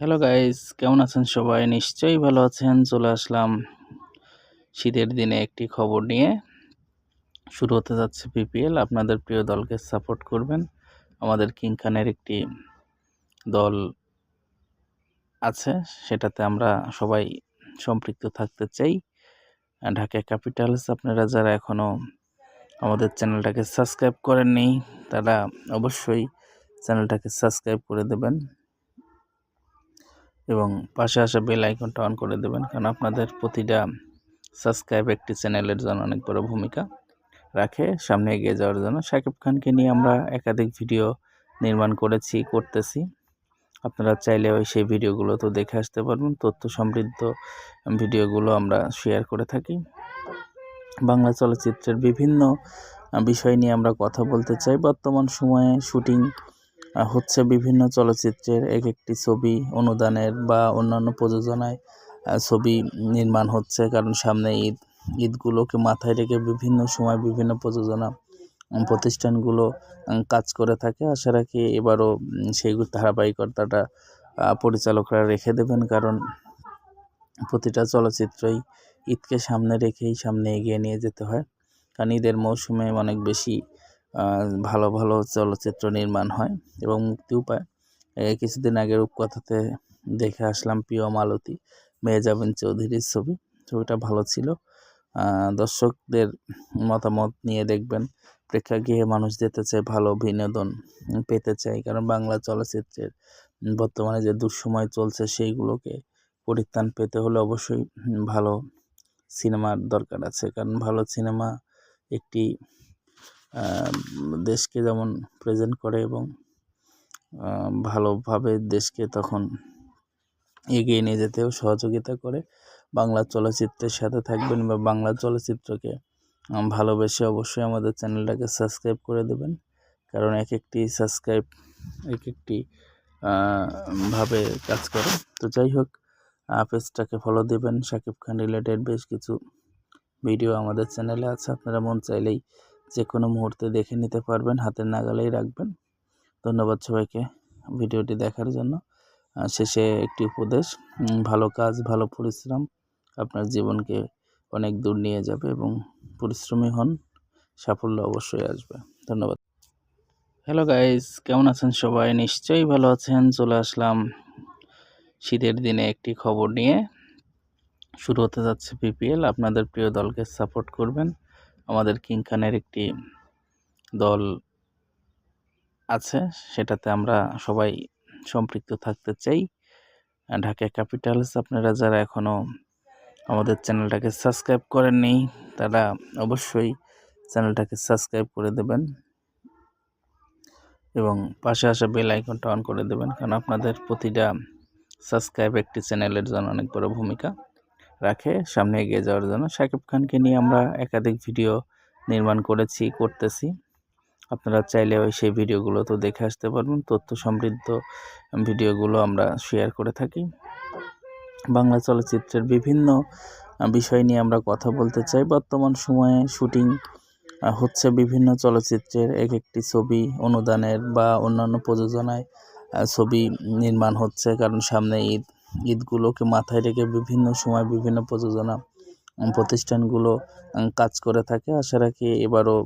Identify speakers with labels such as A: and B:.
A: Hello guys কেমন আছেন সবাই? নিশ্চয়ই ভালো আছেন। চলে আসলাম শীতের দিনে একটি খবর নিয়ে। শুরু হতে যাচ্ছে পিপিএল আপনাদের প্রিয় দলকে সাপোর্ট করবেন। আমাদের কিং খানের একটি দল আছে, সেটাতে আমরা সবাই সম্পৃক্ত থাকতে চাই। ঢাকা ক্যাপিটালস, আপনারা যারা এখনও আমাদের চ্যানেলটাকে সাবস্ক্রাইব করেননি, তারা অবশ্যই চ্যানেলটাকে সাবস্ক্রাইব করে দেবেন। এবং পাশে আসা বেল আইকনটা অন করে দেবেন, কারণ আপনাদের প্রতিটা সাবস্ক্রাইব একটি চ্যানেলের জন্য অনেক বড় ভূমিকা রাখে। সামনে এগিয়ে যাওয়ার জন্য শাকিব খানকে নিয়ে আমরা একাধিক ভিডিও নির্মাণ করেছি, করতেছি। আপনারা চাইলে ওই সেই ভিডিওগুলো তো দেখে আসতে পারবেন। তথ্য সমৃদ্ধ ভিডিওগুলো আমরা শেয়ার করে থাকি। বাংলা চলচ্চিত্রের বিভিন্ন বিষয় নিয়ে আমরা কথা বলতে চাই। বর্তমান সময়ে শুটিং হচ্ছে বিভিন্ন চলচ্চিত্রের এক একটি ছবি অনুদানের বা অন্যান্য প্রযোজনায় ছবি নির্মাণ হচ্ছে। কারণ সামনে ঈদ, ঈদগুলোকে মাথায় রেখে বিভিন্ন সময় বিভিন্ন প্রযোজনা প্রতিষ্ঠানগুলো কাজ করে থাকে। আশা রাখি এবারও সেই ধারাবাহিকতাটা পরিচালকরা রেখে দেবেন। কারণ প্রতিটা চলচ্চিত্রই ঈদকে সামনে রেখেই সামনে এগিয়ে নিয়ে যেতে হয়। কারণ ঈদের মৌসুমে অনেক বেশি ভালো ভালো চলচ্চিত্র নির্মাণ হয় এবং মুক্তিও পায়। কিছুদিন আগে রূপকথাতে দেখে আসলাম প্রিয় মালতী মেহজাবিন চৌধুরীর ছবি। ছবিটা ভালো ছিল। দর্শকদের মতামত নিয়ে দেখবেন, প্রেক্ষাগৃহে মানুষ যেতে চায়, ভালো বিনোদন পেতে চায়। কারণ বাংলা চলচ্চিত্রের বর্তমানে যে দুঃসময় চলছে সেইগুলোকে পরিত্রাণ পেতে হলে অবশ্যই ভালো সিনেমার দরকার আছে। কারণ ভালো সিনেমা একটি দেশকে যেমন প্রেজেন্ট করে এবং ভালোভাবে দেশকে তখন এগিয়ে নিয়ে যেতেও সহযোগিতা করে। বাংলা চলচ্চিত্রের সাথে থাকবেন বা বাংলা চলচ্চিত্রকে ভালোবেসে অবশ্যই আমাদের চ্যানেলটাকে সাবস্ক্রাইব করে দেবেন। কারণ এক একটি সাবস্ক্রাইব এক একটি ভাবে কাজ করে। তো যাই হোক পেজটাকে ফলো দেবেন। শাকিব খান রিলেটেড বেশ কিছু ভিডিও আমাদের চ্যানেলে আছে। আপনারা মন চাইলেই যে কোনো মুহূর্তে দেখে নিতে পারবেন, হাতের নাগালেই রাখবেন। ধন্যবাদ সবাইকে ভিডিওটি দেখার জন্য। শেষে একটি উপদেশ ভালো কাজ, ভালো পরিশ্রম আপনার জীবনকে অনেক দূর নিয়ে যাবে এবং পরিশ্রমী হন, সাফল্য অবশ্যই আসবে। ধন্যবাদ। হ্যালো গাইজ কেমন আছেন সবাই? নিশ্চয়ই ভালো আছেন। চলে আসলাম শীতের দিনে একটি খবর নিয়ে। শুরু হতে যাচ্ছে পিপিএল আপনাদের প্রিয় দলকে সাপোর্ট করবেন। আমাদের কিং খানের একটি দল আছে, সেটাতে আমরা সবাই সম্পৃক্ত থাকতে চাই। ঢাকা ক্যাপিটালস, আপনারা যারা এখনও আমাদের চ্যানেলটাকে সাবস্ক্রাইব করেননি, তারা অবশ্যই চ্যানেলটাকে সাবস্ক্রাইব করে দেবেন এবং পাশে আসা বেল আইকনটা অন করে দেবেন, কারণ আপনাদের প্রতিটা সাবস্ক্রাইব একটি চ্যানেলের জন্য অনেক বড় ভূমিকা। রাখে, সামনে এগিয়ে যাওয়ার জন্য। শাকিব খানকে নিয়ে আমরা একাধিক ভিডিও নির্মাণ করেছি, করতেছি। আপনারা চাইলে ওই সেই ভিডিওগুলো তো দেখে আসতে পারবেন। তথ্য সমৃদ্ধ ভিডিওগুলো আমরা শেয়ার করে থাকি। বাংলা চলচ্চিত্রের বিভিন্ন বিষয় নিয়ে আমরা কথা বলতে চাই। বর্তমান সময়ে শুটিং হচ্ছে বিভিন্ন চলচ্চিত্রের এক একটি ছবি অনুদানের বা অন্যান্য প্রযোজনায় ছবি নির্মাণ হচ্ছে। কারণ সামনে ঈদ ঈদগুলোকে মাথায় রেখে বিভিন্ন সময় বিভিন্ন প্রযোজনা প্রতিষ্ঠানগুলো কাজ করে থাকে। আশা রাখি এবারও